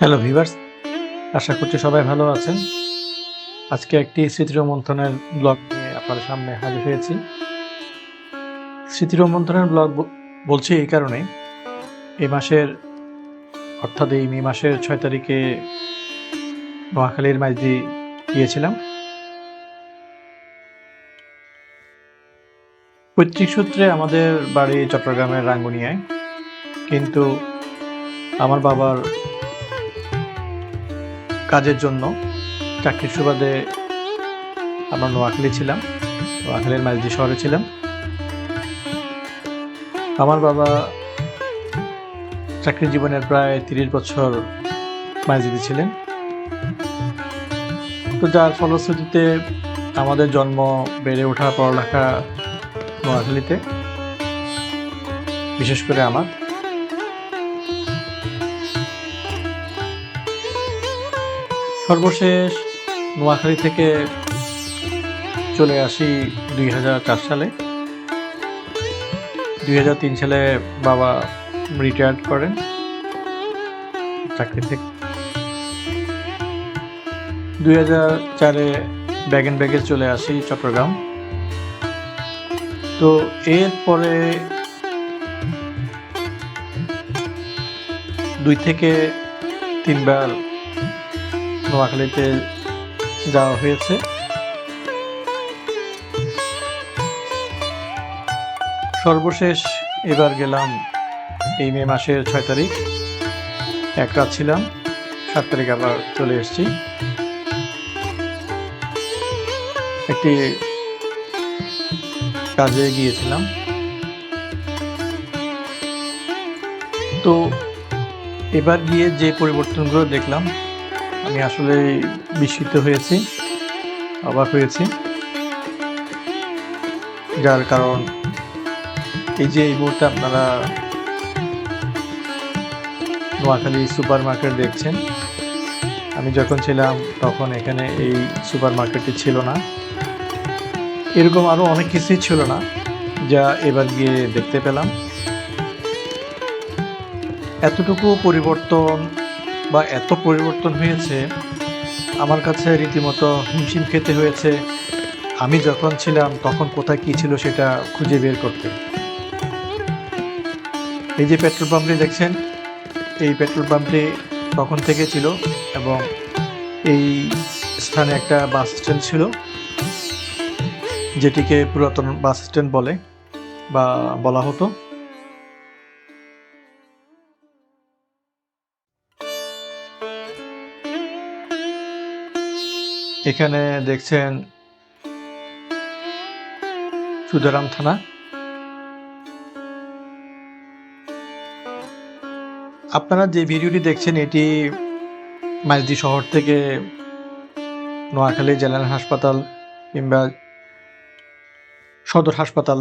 Hello viewers আশা করছি সবাই ভালো আছেন। আজকে একটি স্মৃতিরোমন্থনের ব্লগ নিয়ে আপনাদের সামনে হাজির হয়েছি। স্মৃতিরোমন্থনের ব্লগ বলছি এই কারণে, এই মাসের, অর্থাৎ এই মে মাসের ছয় তারিখে নোয়াখালীর মাঝদি গিয়েছিলাম। পৈতৃক সূত্রে আমাদের বাড়ি চট্টগ্রামের রাঙ্গুনিয়ায়, কিন্তু আমার বাবার কাজের জন্য চাকরির সুবাদে আমরা নোয়াখালী ছিলাম, নোয়াখালীর মাঝদি শহরে ছিলাম। আমার বাবা চাকরি জীবনের প্রায় তিরিশ বছর মাঝদি ছিলেন। তো যার ফলশ্রুতিতে আমাদের জন্ম বেড়ে ওঠা পড়ালেখা নোয়াখালীতে, বিশেষ করে আমার। সর্বশেষ নোয়াখালী থেকে চলে আসি দুই হাজার চার সালে। দুই হাজার তিন সালে বাবা রিটায়ার্ড করেন চাকরি থেকে। দুই হাজার চারে ব্যাগ অ্যান্ড ব্যাগে চলে আসি চট্টগ্রাম। তো এরপরে দুই থেকে তিনবার নোয়াখালীতে যাওয়া হয়েছে। সর্বশেষ এবার গেলাম এই মে মাসের ছয় তারিখ। এক রাত ছিলাম, সাত তারিখ আবার চলে এসেছি। একটি কাজে গিয়েছিলাম। তো এবার গিয়ে যে পরিবর্তনগুলো দেখলাম আমি আসলে বিস্মিত হয়েছি, অবাক হয়েছি। যার কারণ এই যে এই মুহূর্তে আপনারা নোয়াখালী সুপার মার্কেট দেখছেন, আমি যখন ছিলাম তখন এখানে এই সুপার মার্কেটটি ছিল না। এরকম আরও অনেক কিছুই ছিল না, যা এবার গিয়ে দেখতে পেলাম। এতটুকু পরিবর্তন বা এত পরিবর্তন হয়েছে, আমার কাছে রীতিমতো হিমশিম খেতে হয়েছে। আমি যখন ছিলাম, তখন কোথায় কী ছিল সেটা খুঁজে বের করতে। এই যে পেট্রোল পাম্পটি দেখছেন, এই পেট্রোল পাম্পটি তখন থেকে ছিল এবং এই স্থানে একটা বাস স্ট্যান্ড ছিল, যেটিকে পুরাতন বাস স্ট্যান্ড বলে বা বলা হতো। এখানে দেখছেন সুদারাম থানা। আপনারা যে ভিডিওটি দেখছেন, এটি মাইজদি শহর থেকে নোয়াখালী জেনারেল হাসপাতাল কিংবা সদর হাসপাতাল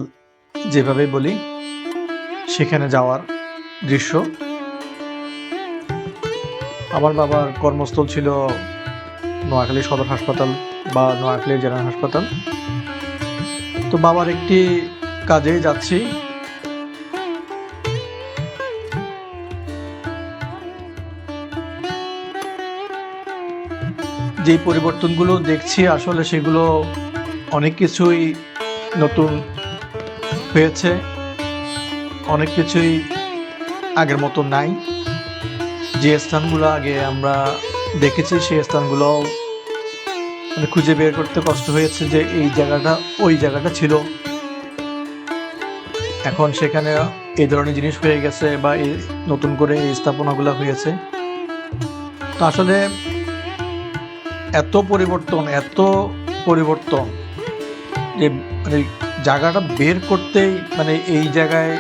যেভাবে বলি, সেখানে যাওয়ার দৃশ্য। আমার বাবার কর্মস্থল ছিল নোয়াখালী সদর হাসপাতাল বা নোয়াখালী জেনারেল হাসপাতাল। তো বাবার একটি কাজে যাচ্ছি। যে পরিবর্তনগুলো দেখছি, আসলে সেগুলো অনেক কিছুই নতুন হয়েছে। অনেক কিছুই আগের মতো নাই। যে স্থানগুলো আগে আমরা দেখেছি সেই স্থানগুলো। মানে খুঁজে বের করতে কষ্ট হয়েছে যে এই জায়গাটা ওই জায়গাটা ছিল। এখন সেখানে এই ধরনের জিনিস হয়ে গেছে বা এই নতুন করে এই স্থাপনাগুলো হয়েছে। তো আসলে এত পরিবর্তন এত পরিবর্তন যে মানে জায়গাটা বের করতেই মানে এই জায়গায়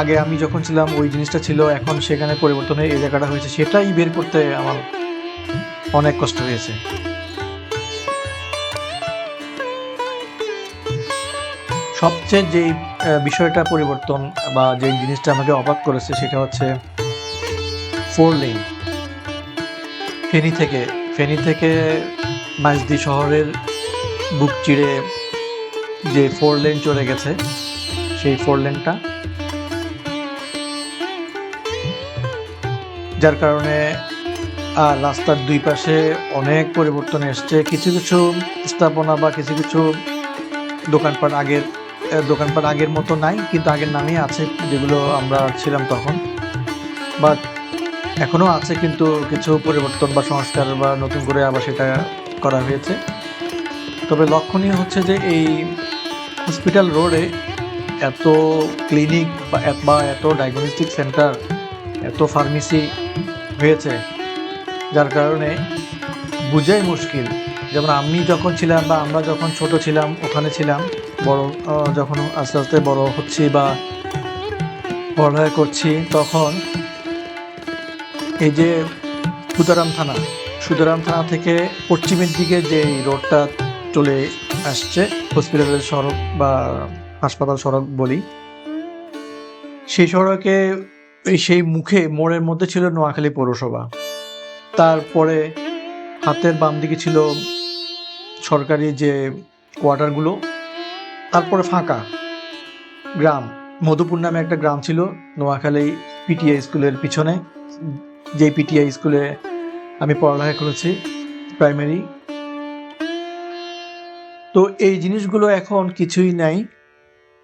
আগে আমি যখন ছিলাম, ওই জিনিসটা ছিল, এখন সেখানে পরিবর্তন হয়ে এই জায়গাটা হয়েছে, সেটাই বের করতে আমার অনেক কষ্ট হয়েছে। সবচেয়ে যেই বিষয়টা পরিবর্তন বা যে জিনিসটা আমাকে অবাক করেছে সেটা হচ্ছে ফোর লেন। ফেনী থেকে ফেনী থেকে মাইজদি শহরের বুক চিড়ে যে ফোর লেন চলে গেছে, সেই ফোর লেনটা। যার কারণে আর রাস্তার দুই পাশে অনেক পরিবর্তন এসছে। কিছু কিছু স্থাপনা বা কিছু কিছু দোকানপাট আগের দোকানপাট আগের মতো নাই, কিন্তু আগের নামই আছে যেগুলো আমরা ছিলাম তখন। বাট এখনও আছে কিন্তু কিছু পরিবর্তন বা সংস্কার বা নতুন করে আবার সেটা করা হয়েছে। তবে লক্ষণীয় হচ্ছে যে এই হসপিটাল রোডে এত ক্লিনিক বা এত- বা এত ডায়াগনস্টিক সেন্টার এত ফার্মেসি হয়েছে। যার কারণে বোঝাই মুশকিল। যেমন আমি যখন ছিলাম বা আমরা যখন ছোট ছিলাম, ওখানে ছিলাম, বড় যখন আস্তে আস্তে বড় হচ্ছি বা পড়ালেখা করছি, তখন এই যে সুদারাম থানা সুদারাম থানা থেকে পশ্চিমের দিকে যে রোডটা চলে আসছে, হসপিটালের সড়ক বা হাসপাতাল সড়ক বলি, সেই সড়কে সেই মুখে, মোড়ের মধ্যে ছিল নোয়াখালী পৌরসভা। তারপরে হাতের বাম দিকে ছিল সরকারি যে কোয়ার্টারগুলো, তারপরে ফাঁকা গ্রাম। মধুপুর নামে একটা গ্রাম ছিল নোয়াখালী পিটিআই স্কুলের পিছনে। যে পিটিআই স্কুলে আমি পড়ালেখা করেছি প্রাইমারি তো এই জিনিসগুলো এখন কিছুই নাই।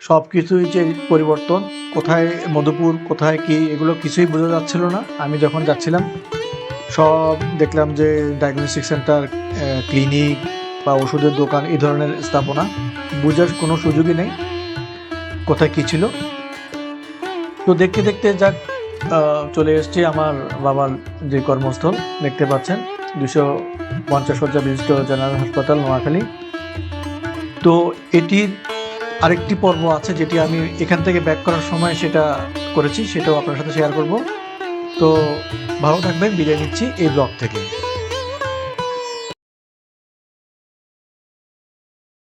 সব কিছুই যে পরিবর্তন, কোথায় মধুপুর, কোথায় কি, এগুলো কিছুই বোঝা যাচ্ছিল না। আমি যখন যাচ্ছিলাম সব দেখলাম যে ডায়াগনস্টিক সেন্টার ক্লিনিক বা ওষুধের দোকান এই ধরনের স্থাপনা। বোঝার কোনো সুযোগই নেই, কোথায় কী ছিল। তো দেখতে দেখতে যাক চলে এসছি আমার বাবার যে কর্মস্থল, দেখতে পাচ্ছেন, দুশো পঞ্চাশ শয্যা বিশিষ্ট জেনারেল হাসপাতাল, নোয়াখালী। তো এটির আরেকটি পর্ব আছে, যেটি আমি এখান থেকে ব্যাক করার সময় সেটা করেছি, সেটাও আপনার সাথে শেয়ার করব। তো ভালো থাকবেন বিদায় নিচ্ছি এই ব্লগ থেকে।